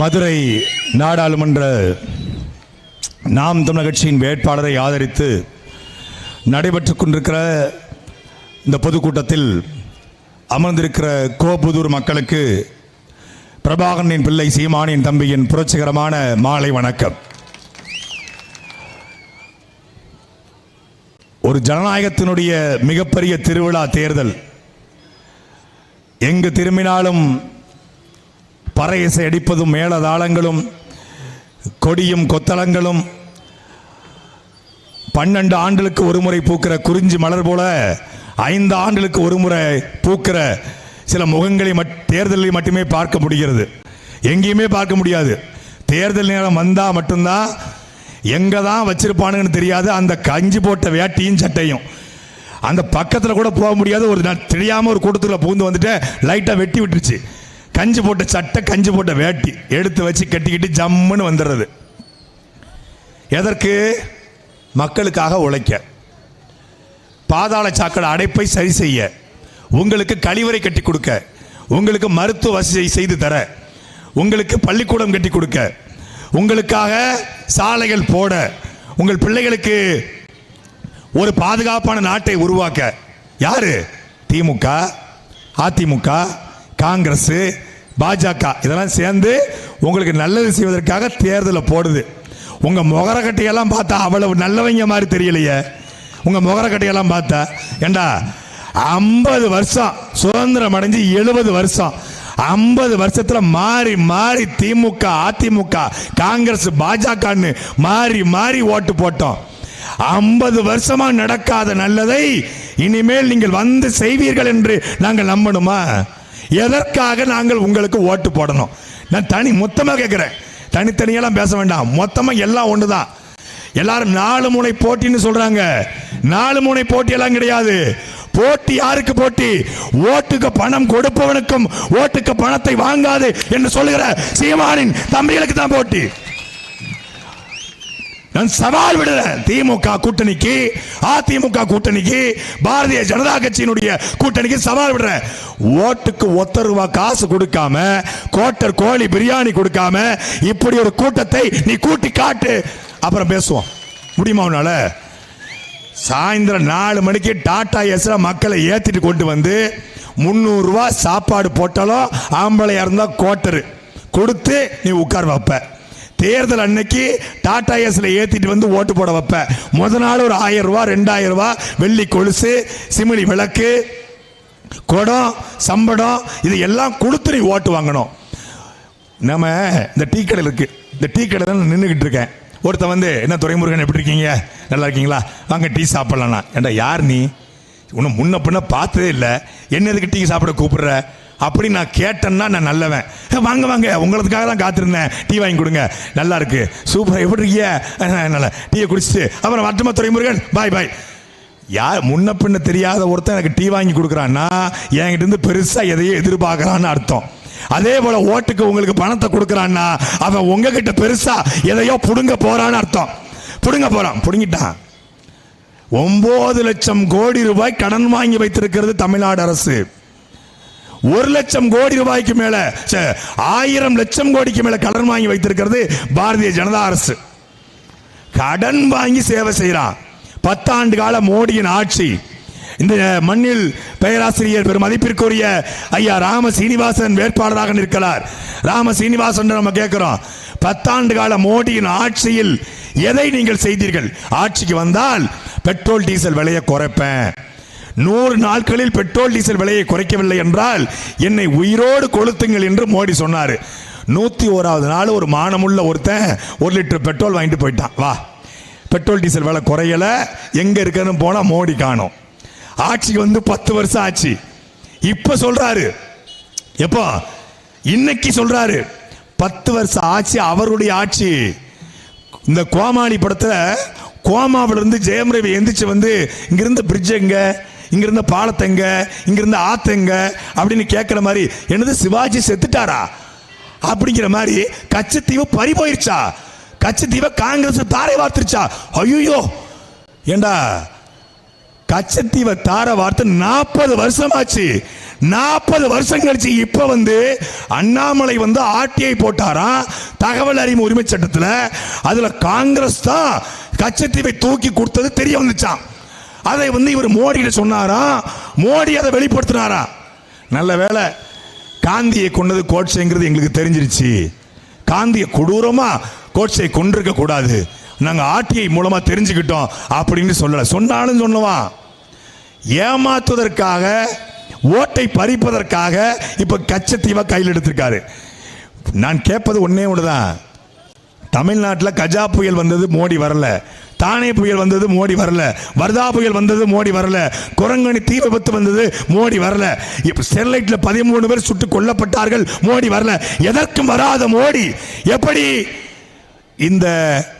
மதுரை நாடாளுமன்ற நாம் தமிழர் கட்சியின் வேட்பாளரை ஆதரித்து நடைபெற்றுக் கொண்டிருக்கிற இந்த பொதுக்கூட்டத்தில் அமர்ந்திருக்கிற கோபுதூர் மக்களுக்கு பிரபாகரனின் பிள்ளை சீமானின் தம்பியின் புரட்சிகரமான மாலை வணக்கம். ஒரு ஜனநாயகத்தினுடைய மிகப்பெரிய திருவிழா தேர்தல் எங்கு திரும்பினாலும் பறை இசை அடிப்பதும் மேளதாளங்களும் கொடியும் கொத்தளங்களும். பன்னெண்டு ஆண்டுகளுக்கு ஒரு முறை பூக்கிற குறிஞ்சி மலர் போல ஐந்து ஆண்டுகளுக்கு ஒரு முறை பூக்கிற சில முகங்களை மட் தேர்தலில் மட்டுமே பார்க்க முடிகிறது. எங்கேயுமே பார்க்க முடியாது. தேர்தல் நேரம் வந்தால் மட்டும்தான் எங்கே தான் வச்சிருப்பானுங்கன்னு தெரியாது. அந்த கஞ்சி போட்ட வேட்டியும் சட்டையும். அந்த பக்கத்தில் கூட போக முடியாது. ஒரு தெரியாமல் ஒரு கூட்டத்தில் புகுந்து வந்துட்டு லைட்டாக வெட்டி விட்டுருச்சு. கஞ்சி போட்ட சட்டை கஞ்சி போட்ட வேட்டி எடுத்து வச்சு கட்டிக்கிட்டு ஜம்முன்னு வந்துடுறது. எதற்கு? மக்களுக்காக உழைக்க. பாதாள சாக்கடை அடைப்பை சரி செய்ய. உங்களுக்கு கழிவறை கட்டி கொடுக்க. உங்களுக்கு மருத்துவ வசதி செய்து தர. உங்களுக்கு பள்ளிக்கூடம் கட்டி கொடுக்க. உங்களுக்காக சாலைகள் போட. உங்கள் பிள்ளைகளுக்கு ஒரு பாதுகாப்பான நாட்டை உருவாக்க. யாரு? திமுக அதிமுக காங்கிரஸ் பாஜக இதெல்லாம் சேர்ந்து உங்களுக்கு நல்லது செய்வதற்காக தேர்தலை போடுது. உங்க முகரக்கட்டையெல்லாம் பார்த்தா அவ்வளவு நல்லவங்க மாதிரி தெரியலையே. உங்க முகரக்கட்டையெல்லாம் பார்த்தா ஏண்டா ஐம்பது வருஷம் சுதந்திரம் அடைஞ்சு எழுபது வருஷம். ஐம்பது வருஷத்துல மாறி மாறி திமுக அதிமுக காங்கிரஸ் பாஜகன்னு மாறி மாறி ஓட்டு போட்டோம். ஐம்பது வருஷமா நடக்காத நல்லதை இனிமேல் நீங்கள் வந்து செய்வீர்கள் என்று நாங்கள் நம்பணுமா? எதற்காக நாங்கள் உங்களுக்கு ஓட்டு போடணும்? நான் தனி மொத்தமாக கேட்குறேன். தனித்தனியெல்லாம் பேச வேண்டாம். மொத்தமாக எல்லாம் ஒன்று தான் எல்லாரும் நாலு முனை போட்டின்னு சொல்றாங்க. நாலு முனை போட்டியெல்லாம் கிடையாது. போட்டி யாருக்கு போட்டி? ஓட்டுக்கு பணம் கொடுப்பவனுக்கும் ஓட்டுக்கு பணத்தை வாங்காது என்று சொல்லுகிற சீமானின் தம்பிகளுக்கு தான் போட்டி. நான் சவால் விடுறேன். திமுக கூட்டணிக்கு அதிமுக கூட்டணிக்கு பாரதிய ஜனதா கட்சியினுடைய கூட்டணிக்கு சவால் விடுற ஓட்டுக்கு ஒத்த ரூபா காசு கொடுக்காம கோட்டர் கோழி பிரியாணி கொடுக்காம இப்படி ஒரு கூட்டத்தை நீ கூட்டி காட்டு. அப்புறம் பேசுவோம். முடியுமா உன்னால? சாயந்தரம் நாலு மணிக்கு டாடா எஸ்ல மக்களை ஏத்திட்டு கொண்டு வந்து முந்நூறு சாப்பாடு போட்டாலும் ஆம்பளையாக இருந்தால் கோட்டரு கொடுத்து நீ உட்கார் வைப்பேன் தேர்தல் அன்னைக்கு டாடா ஏஸில் ஏத்திட்டு வந்து ஓட்டு போட வைப்ப. முத நாள் ஒரு ஆயிரம் ரூபாய் ரெண்டாயிரம் ரூபாய் வெள்ளி கொலுசு சிமிழி விளக்கு குடம் சம்படம் இது எல்லாம் கொடுத்து நீ ஓட்டு வாங்கணும். நம்ம இந்த டீ கடையில் இருக்கு. இந்த டீ கடை தான் நின்றுக்கிட்டு இருக்கேன். ஒருத்தன் வந்து என்ன துரைமுருகன் எப்படி இருக்கீங்க? நல்லா இருக்கீங்களா? வாங்க டீ சாப்பிடலாம்னா ஏண்டா யார் நீ? உன்னை முன்ன பின்ன பார்த்ததே இல்லை. என்ன எதுக்கு டீ சாப்பிட கூப்பிடுற? அப்படி நான் கேட்டேன்னா நான் நல்லவன். வாங்க வாங்க உங்களுக்காக தான் காத்திருந்தேன். டீ வாங்கி கொடுங்க. நல்லா இருக்கு. சூப்பர் எப்படி இருக்கீங்க? நல்லா. டீயை குடிச்சிட்டு அப்புறம் வட்டமா துறைமுருகன் பாய் பாய் யார் முன்ன பின்ன தெரியாத ஒருத்தன் எனக்கு டீ வாங்கி கொடுக்குறான்னா என்கிட்ட இருந்து பெருசாக எதையோ எதிர்பார்க்கறான்னு அர்த்தம். அதே போல ஓட்டுக்கு உங்களுக்கு பணத்தை கொடுக்குறான்னா அவன் உங்ககிட்ட பெருசா எதையோ புடுங்க போறான்னு அர்த்தம். புடுங்க போறான். புடுங்கிட்டான். ஒன்பது லட்சம் கோடி ரூபாய் கடன் வாங்கி வைத்திருக்கிறது தமிழ்நாடு அரசு. ஒரு லட்சம் கோடி ரூபாய்க்கு மேல ச்சே, ஆயிரம் லட்சம் கோடிக்கு மேல கடன் வாங்கி வைத்திருக்கிறது பாரதிய ஜனதா அரசு. கடன் வாங்கி சேவை செய்கிறான் பத்தாண்டு கால மோடியின் ஆட்சி. இந்த மண்ணில் பேராசிரியர் பெரும் மதிப்பிற்குரிய ஐயா ராம சீனிவாசன் வேட்பாளராக நிற்கிறார். ராம சீனிவாசன் நம்ம கேட்கிறோம் பத்தாண்டு கால மோடியின் ஆட்சியில் எதை நீங்கள் செய்தீர்கள்? ஆட்சிக்கு வந்தால் பெட்ரோல் டீசல் விலையை குறைப்பேன். நூறு நாட்களில் பெட்ரோல் டீசல் விலையை குறைக்கவில்லை என்றால் என்னை உயிரோடு கொளுத்துங்கள் என்று மோடி சொன்னார். நூற்றி ஓராவது நாள் ஒரு மானமுள்ள ஒருத்தன் ஒரு லிட்டர் பெட்ரோல் வாங்கிட்டு போயிட்டான். வா. பெட்ரோல் டீசல் விலை குறையலை. எங்கே இருக்குன்னு போனால் மோடி காணும். ஆட்சிக்கு வந்து பத்து வருஷம் ஆச்சு. இப்போ சொல்கிறாரு எப்போ இன்னைக்கு சொல்கிறாரு பத்து வருஷம் ஆட்சி அவருடைய ஆட்சி. இந்த கோமாளி படத்தில் கோமாவிலிருந்து ஜெயம் ரவி எந்திரிச்சு வந்து இங்கிருந்து பிரிட்ஜ் எங்கே? இங்கிருந்த பாலத்தெங்க இங்கிருந்த ஆத்தெங்க அப்படின்னு கேட்குற மாதிரி என்னது சிவாஜி செத்துட்டாரா? அப்படிங்கிற மாதிரி கச்சத்தீவு பறி போயிருச்சா? கச்சத்தீவை காங்கிரஸ் தாரை வார்த்துருச்சா? ஐயோ ஏண்டா? கச்சத்தீவை தார வார்த்தை நாற்பது வருஷமாச்சு. நாற்பது வருஷம் கழிச்சு இப்ப வந்து அண்ணாமலை வந்து ஆர்டிஐ போட்டாராம் தகவல் அறிவு உரிமை சட்டத்தில். அதுல காங்கிரஸ் தான் கச்சத்தீவை தூக்கி கொடுத்தது தெரிய வந்துச்சான் அதை வந்து இவர் மோடிகிட்ட சொன்னாராம் மோடி அதை வெளிப்படுத்தினாரா? நல்ல வேலை காந்தியை கொண்டது கோட்சைங்கிறது எங்களுக்கு தெரிஞ்சிருச்சு. காந்தியை கொடூரமாக கோட்சை கொண்டிருக்க கூடாது. நாங்கள் ஆர்டிஐ மூலமாக தெரிஞ்சுக்கிட்டோம் அப்படின்னு சொல்லலை. சொன்னாலும் சொல்லுவான். ஏமாத்துவதற்காக ஓட்டை பறிப்பதற்காக இப்போ கச்சத்தீவை கையில் எடுத்திருக்காரு. நான் கேட்பது ஒன்றே ஒன்று தான் தமிழ்நாட்டில் கஜா புயல் வந்தது மோடி வரல. தானே புயல் வந்தது மோடி வரல. வர்தா புயல் வந்தது மோடி வரல. குரங்கணி தீ விபத்து வந்தது மோடி வரல. இப்போ ஸ்டெர்லைட்ல பதிமூணு பேர் சுட்டு கொல்லப்பட்டார்கள் மோடி வரல. எதற்கும் வராத மோடி. எப்படி? இந்த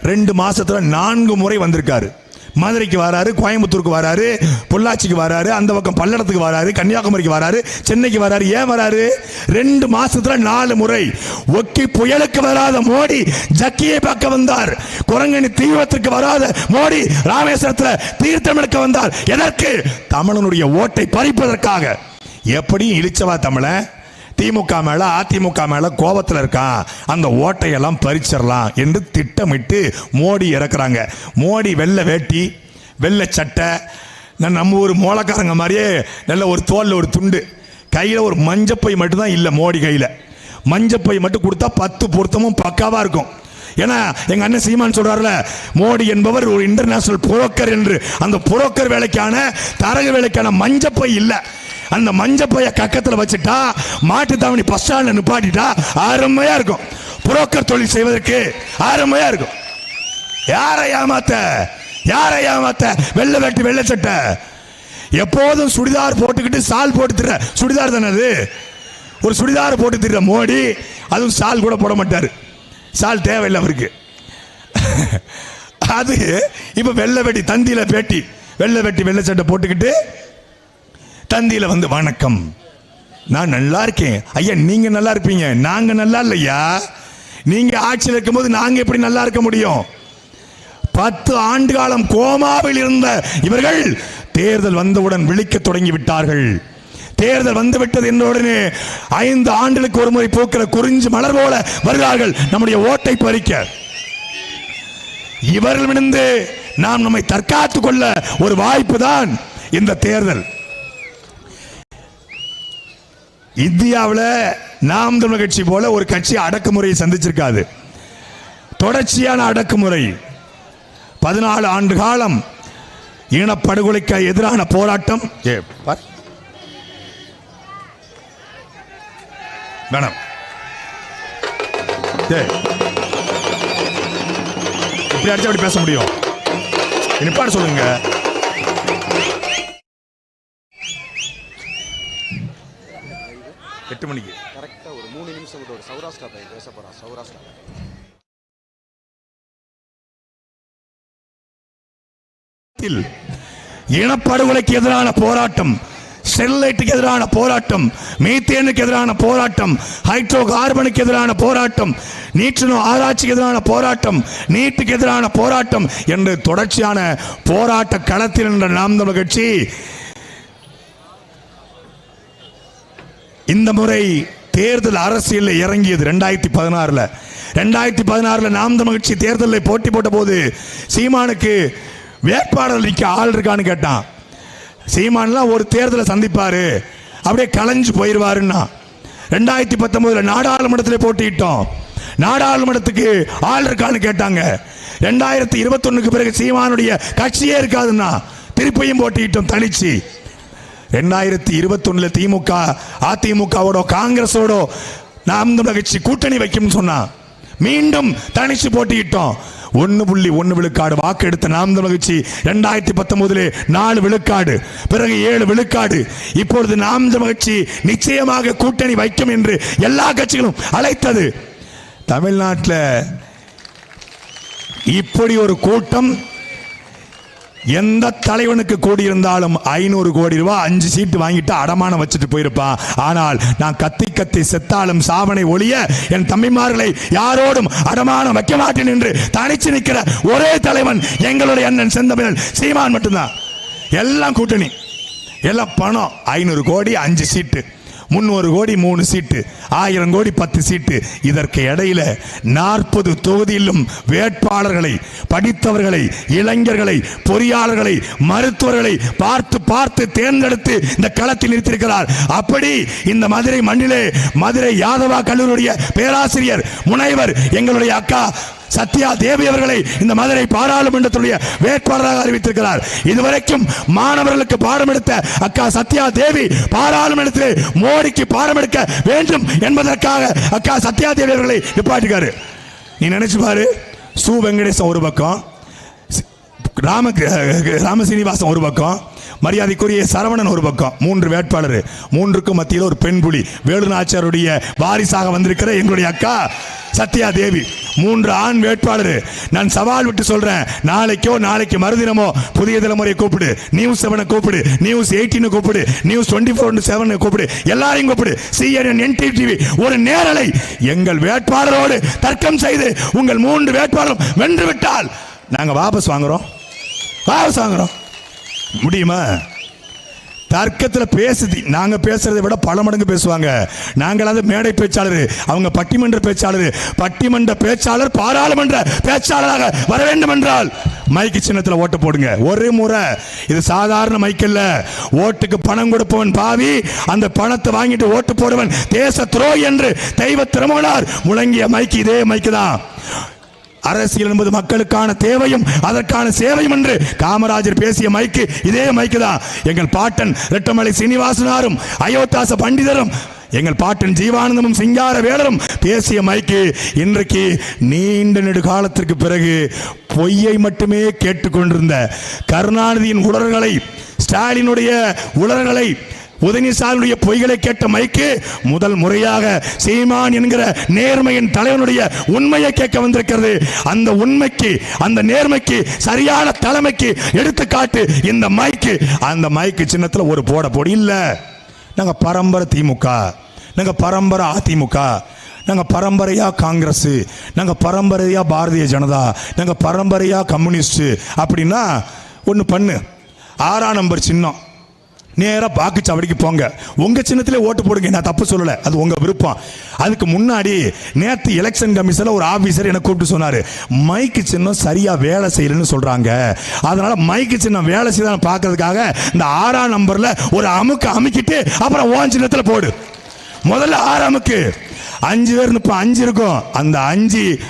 ரெண்டு மாசத்துல நான்கு முறை வந்திருக்காரு. மதுரைக்கு வராரு கோயம்புத்தூருக்கு வராரு பொள்ளாச்சிக்கு வராரு அந்த பக்கம் பல்லடத்துக்கு வராரு கன்னியாகுமரிக்கு வராரு சென்னைக்கு வராரு. ஏன் வராரு? ரெண்டு மாசத்துல நாலு முறை ஒக்கி புயலுக்கு வராத மோடி ஜக்கியை பார்க்க வந்தார். குரங்கணி தீவிரத்திற்கு வராத மோடி ராமேஸ்வரத்தில் தீர்த்தம் எடுக்க வந்தார். எதற்கு? தமிழனுடைய ஓட்டை பறிப்பதற்காக. எப்படியும் இழிச்சவா தமிழன்? திமுக மேல அதிமுக மேல கோபத்தில் இருக்கான் அந்த ஓட்டையெல்லாம் பறிச்சிடலாம் என்று திட்டமிட்டு மோடி இறக்குறாங்க. மோடி வெள்ளை வேட்டி வெள்ளை சட்டை நம்ம ஊர் மோளக்காரங்க மாதிரியே நல்ல ஒரு தோலில் ஒரு துண்டு. கையில் ஒரு மஞ்சப்பை மட்டும்தான் இல்லை மோடி கையில். மஞ்சப்பை மட்டும் கொடுத்தா பத்து பொருத்தமும் பக்காவாக இருக்கும். ஏன்னா எங்க அண்ணன் சீமான் சொல்றாருல மோடி என்பவர் ஒரு இன்டர்நேஷனல் புரோக்கர் என்று. அந்த புரோக்கர் வேலைக்கான தரகு வேலைக்கான மஞ்சப்பை இல்லை. அந்த மஞ்சப்பைய கக்கத்தில் வச்சுட்டா மாட்டு தாவணி பஸ் ஸ்டாண்ட்ல நிப்பாட்டிட்டா அருமையா இருக்கும். புரோக்கர் தொழில் செய்வதற்கு அருமையா இருக்கும். யாரை ஏமாத்த? யாரை ஏமாத்த? வெள்ளை வெட்டி வெள்ளை சட்டை. எப்போதும் சுடிதார் போட்டுக்கிட்டு சால் போட்டு திர சுடிதார் தானே அது? ஒரு சுடிதார் போட்டு திர மோடி அதுவும் சால் கூட போட மாட்டார். சால் தேவையில்லை அவருக்கு அது இப்போ வெள்ளை வெட்டி தந்தியில் பேட்டி வெள்ளை வெட்டி வெள்ளை சட்டை போட்டுக்கிட்டு தந்தியில வந்து வணக்கம். நான் நல்லா இருக்கேன். ஐயா நீங்க நல்லா இருப்பீங்க. நாங்க நல்லா இல்லையா? நீங்க ஆட்சியில் இருக்கும்போது நாங்க எப்படி நல்லா இருக்க முடியும்? பத்து ஆண்டு காலம் கோமாவில் இருந்த இவர்கள் தேர்தல் வந்தவுடன் விழிக்க தொடங்கி விட்டார்கள் தேர்தல் வந்து விட்டது உடனே ஐந்து ஆண்டுகளுக்கு ஒரு முறை பூக்கிற குறிஞ்சு மலர் போல வருகிறார்கள் நம்முடைய ஓட்டை பறிக்க. இவர்களிடமிருந்து நாம் நம்மை தற்காத்துக் கொள்ள ஒரு வாய்ப்பு தான் இந்த தேர்தல். இந்தியாவில் நாம் தமிழ் கட்சி போல ஒரு கட்சி அடக்குமுறையை சந்திச்சிருக்காது. தொடர்ச்சியான அடக்குமுறை. பதினாலு ஆண்டு காலம் இனப்படுகொலைக்கு எதிரான போராட்டம். ஏ, வேணாம். ஏ. இப்படி அடிச்சா அப்படி பேச முடியும். நிப்பாடு சொல்லுங்க. எட்டு மணிக்கு. கரெக்டாக ஒரு மூணு நிமிஷம் ஒரு சௌராஷ்டிரா பையன் பேச போகிறான் சௌராஷ்டிரா இனப்படுகொலைக்கு எதிரான போராட்டம் ஸ்டெர்லைட்டுக்கு எதிரான போராட்டம் மீத்தேனுக்கு எதிரான போராட்டம் ஹைட்ரோ கார்பனுக்கு எதிரான போராட்டம் நீற்றினோ ஆராய்ச்சிக்கு எதிரான போராட்டம் நீட்டுக்கு எதிரான போராட்டம் என்று தொடர்ச்சியான போராட்ட களத்தில் என்ற நாம் தமிழர் கட்சி இந்த முறை தேர்தல் அரசியலில் இறங்கியது ரெண்டாயிரத்தி பதினாறில். ரெண்டாயிரத்தி பதினாறில் நாம் மகிழ்ச்சி தேர்தலில் போட்டி போட்ட போது சீமானுக்கு வேட்பாளர் நிற்க ஆள் இருக்கான்னு கேட்டான். சீமான்லாம் ஒரு தேர்தலை சந்திப்பார் அப்படியே கலைஞ்சு போயிடுவாருன்னா ரெண்டாயிரத்தி பத்தொம்போதில் நாடாளுமன்றத்தில் போட்டியிட்டோம். நாடாளுமன்றத்துக்கு ஆள் இருக்கான்னு கேட்டாங்க. ரெண்டாயிரத்தி இருபத்தொன்னுக்கு பிறகு சீமானுடைய கட்சியே இருக்காதுன்னா திருப்பியும் போட்டியிட்டோம் தனிச்சு. ரெண்டாயிரத்தி இருபத்தொன்னுல திமுக அதிமுகவோட காங்கிரஸோட நாம் கட்சி கூட்டணி வைக்கும்னு சொன்னா மீண்டும் தனிச்சு போட்டியிட்டோம். ஒன்னு புள்ளி ஒன்னு விழுக்காடு வாக்கு எடுத்த நாம் கட்சி ரெண்டாயிரத்தி பத்தொன்பதுல நாலு விழுக்காடு பிறகு ஏழு விழுக்காடு. இப்பொழுது நாம் கட்சி நிச்சயமாக கூட்டணி வைக்கும் என்று எல்லா கட்சிகளும் அழைத்தது. தமிழ்நாட்டில் இப்படி ஒரு கூட்டம் எந்த தலைவனுக்கு கூடியிருந்தாலும் ஐநூறு கோடி ரூபாய் அஞ்சு சீட்டு வாங்கிட்டு அடமானம் வச்சுட்டு போயிருப்பான். ஆனால் நான் கத்தி கத்தி செத்தாலும் சாவனை ஒளிய என் தம்பிமார்களை யாரோடும் அடமானம் வைக்க மாட்டேன் என்று தனிச்சு நிற்கிற ஒரே தலைவன் எங்களுடைய அண்ணன் செந்தமிழன். சீமான் மட்டும்தான். எல்லாம் கூட்டணி. எல்லாம் பணம். ஐநூறு கோடி அஞ்சு சீட்டு. முந்நூறு கோடி மூணு சீட்டு. ஆயிரம் கோடி பத்து சீட்டு. இதற்கு இடையில நாற்பது தொகுதியிலும் வேட்பாளர்களை படித்தவர்களை இளைஞர்களை பொறியாளர்களை மருத்துவர்களை பார்த்து பார்த்து தேர்ந்தெடுத்து இந்த களத்தில் நிறுத்தியிருக்கிறார். அப்படி இந்த மதுரை மண்ணிலே மதுரை யாதவா கல்லூரியுடைய பேராசிரியர் முனைவர் எங்களுடைய அக்கா சத்யா தேவி அவர்களை இந்த மதுரை பாராளுமன்றத்துடைய வேட்பாளராக அறிவித்திருக்கிறார். இதுவரைக்கும் மாணவர்களுக்கு பாடம் எடுத்த அக்கா சத்யா தேவி பாராளுமன்றத்தில் மோடிக்கு பாடம் எடுக்க வேண்டும் என்பதற்காக அக்கா சத்யா தேவி அவர்களை நிப்பாட்டிருக்காரு நீ நினைச்சு பாரு சு வெங்கடேசன் ஒரு பக்கம் ராம ராம சீனிவாசன் ஒரு பக்கம் மரியாதைக்குரிய சரவணன் ஒரு பக்கம் மூன்று வேட்பாளர் மூன்றுக்கும் மத்தியில் ஒரு பெண் புலி வேலுநாச்சியாருடைய வாரிசாக வந்திருக்கிற எங்களுடைய அக்கா சத்யா தேவி. மூன்று ஆண் வேட்பாளர். நான் சவால் விட்டு சொல்றேன் நாளைக்கோ நாளைக்கு மறுதினமோ புதிய தலைமுறையை கூப்பிடு நியூஸ் செவனை கூப்பிடு நியூஸ் எயிட்டீன் கூப்பிடு நியூஸ் டுவெண்ட்டி ஃபோர் செவன் கூப்பிடு எல்லாரையும் கூப்பிடு. சிஎன்என் என்டிவி ஒரு நேரலை எங்கள் வேட்பாளரோடு தர்க்கம் செய்து உங்கள் மூன்று வேட்பாளரும் வென்று விட்டால் நாங்கள் வாபஸ் வாங்குறோம். வாபஸ் வாங்குறோம். முடியுமா? தர்க்கத்தில் பேசுது நாங்கள் பேசுறதை விட பல மடங்கு பேசுவாங்க. நாங்களாவது மேடை பேச்சாளர் அவங்க பட்டிமன்ற பேச்சாளர். பட்டிமன்ற பேச்சாளர் பாராளுமன்ற பேச்சாளராக வர வேண்டும் என்றால் மைக்கு சின்னத்தில் ஓட்டு போடுங்க. ஒரு முறை. இது சாதாரண மைக்கல்ல ஓட்டுக்கு பணம் கொடுப்பவன் பாவி அந்த பணத்தை வாங்கிட்டு ஓட்டு போடுவன் தேச துரோகி என்று தெய்வ திருமணார் முழங்கிய மைக்கு இதே மைக்கு தான். அரசியல் என்பது மக்களுக்கான தேவையும் அதற்கான சேவையும் என்று காமராஜர் பேசிய மைக்கு இதே மைக்கு தான். எங்கள் பாட்டன் ரெட்டமலை சீனிவாசனாரும் அயோத்தாச பண்டிதரும் எங்கள் பாட்டன் ஜீவானந்தமும் சிங்கார வேலரும் பேசிய மைக்கு இன்றைக்கு நீண்ட நெடுகாலத்திற்கு பிறகு பொய்யை மட்டுமே கேட்டுக்கொண்டிருந்த கருணாநிதியின் உடல்களை ஸ்டாலினுடைய உடல்களை உதயநிசாமியுடைய பொய்களை கேட்ட மைக்கு முதல் முறையாக சீமான் என்கிற நேர்மையின் தலைவனுடைய உண்மையை கேட்க வந்திருக்கிறது. அந்த உண்மைக்கு அந்த நேர்மைக்கு சரியான தலைமைக்கு எடுத்துக்காட்டு இந்த மைக்கு. அந்த மைக்கு சின்னத்தில் ஒரு போட போடி இல்லை. நாங்கள் பரம்பரை திமுக நாங்கள் பரம்பரை அதிமுக நாங்கள் பரம்பரையாக காங்கிரஸ் நாங்கள் பரம்பரையாக பாரதிய ஜனதா நாங்கள் பரம்பரையாக கம்யூனிஸ்ட் அப்படின்னா ஒன்று பண்ணு. ஆறாம் நம்பர் சின்னம். நேரா வாக்குச்சாவடிக்கு போங்க. உங்க சின்னத்திலே ஓட்டு போடுங்க நான் தப்பு சொல்லலை. அது உங்க விருப்பம். அதுக்கு முன்னாடி நேற்று எலெக்ஷன் கமிஷன்ல ஒரு ஆபீசர் என்ன கூப்பிட்டு சொன்னாரு. மைக்கு சின்னம் சரியா வேலை செய்யலன்னு சொல்றாங்க. அதனால மைக்கு சின்னம் வேலை செய்யலாம் பார்க்கறதுக்காக இந்த ஆறாம் நம்பர்ல ஒரு அமுக்கு அமுக்கிட்டு அப்புறம் ஓன் சின்னத்தில் போடு. முதல்ல ஆறு அமுக்கு. அஞ்சு பேர் இப்போ அஞ்சு இருக்கும். அந்த அஞ்சு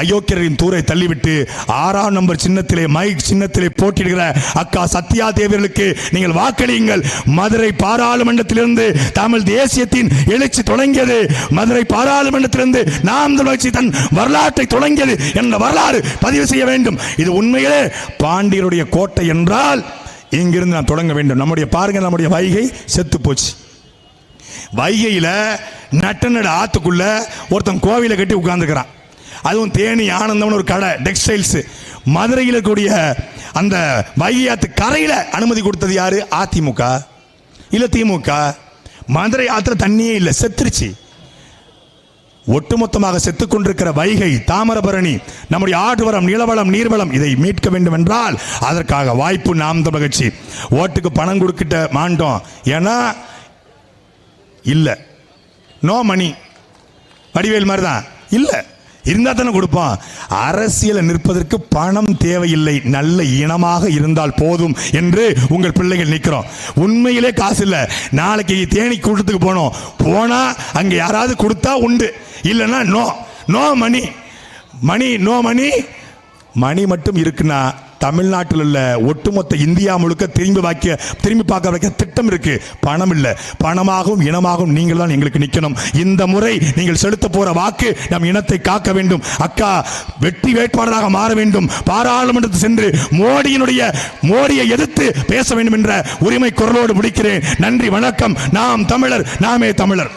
அயோக்கியரின் தூரை தள்ளிவிட்டு ஆறாம் நம்பர் சின்னத்திலே மைக் சின்னத்திலே போட்டியிடுகிற அக்கா சத்யா தேவியர்களுக்கு நீங்கள் வாக்களியுங்கள். மதுரை பாராளுமன்றத்திலிருந்து தமிழ் தேசியத்தின் எழுச்சி தொடங்கியது. மதுரை பாராளுமன்றத்திலிருந்து நாம் தொடர்ச்சி தன் வரலாற்றை தொடங்கியது என்ற வரலாறு பதிவு செய்ய வேண்டும். இது உண்மையிலே பாண்டியருடைய கோட்டை என்றால் இங்கிருந்து நான் தொடங்க வேண்டும். நம்முடைய பாருங்க நம்முடைய வைகை செத்து போச்சு. வைகையில் நட்டநட ஆத்துக்குள்ள ஒருத்தன் கோவிலை கட்டி உட்கார்ந்துக்கிறான் அதுவும் தேனி ஆனந்தம்னு ஒரு கடை டெக்ஸ்டைல்ஸ். மதுரையில் இருக்கக்கூடிய அந்த வைகை கரையில் அனுமதி கொடுத்தது யாரு? அதிமுக. இல்லை திமுக. மதுரை ஆற்றுல தண்ணியே இல்லை செத்துருச்சு. ஒட்டுமொத்தமாக செத்து கொண்டிருக்கிற வைகை தாமிரபரணி நம்முடைய ஆற்றுவரம் நிலவளம் நீர்வளம் இதை மீட்க வேண்டும் என்றால் அதற்காக வாய்ப்பு நாம் தமிழகட்சி ஓட்டுக்கு பணம் கொடுக்கிட்ட மாண்டோம். ஏன்னா இல்லை. No money. வடிவேல் மாதிரி தான் இல்லை. இருந்தால் தானே கொடுப்போம் அரசியல நிற்பதற்கு பணம் தேவையில்லை. நல்ல இனமாக இருந்தால் போதும் என்று உங்கள் பிள்ளைகள் நிற்கிறோம் உண்மையிலே காசு இல்லை. நாளைக்கு தேனி கூட்டத்துக்கு போனோம். போனால் அங்கே யாராவது கொடுத்தா உண்டு. இல்லைன்னா no. No money. Money no money. Money மட்டும் இருக்குன்னா தமிழ்நாட்டில் உள்ள ஒட்டுமொத்த இந்தியா முழுக்க திரும்பி வைக்க திரும்பி பார்க்க வைக்க திட்டம் இருக்கு. பணம் இல்லை. பணமாகவும் இனமாகவும் நீங்கள் தான் எங்களுக்கு நிற்கணும் இந்த முறை நீங்கள் செலுத்த போற வாக்கு நம் இனத்தை காக்க வேண்டும். அக்கா வெற்றி வேட்பாளராக மாற வேண்டும். பாராளுமன்றத்தில் சென்று மோடியினுடைய மோடியை எதிர்த்து பேச வேண்டும் என்ற உரிமை குரலோடு முடிக்கிறேன். நன்றி வணக்கம். நாம் தமிழர் நாமே தமிழர்.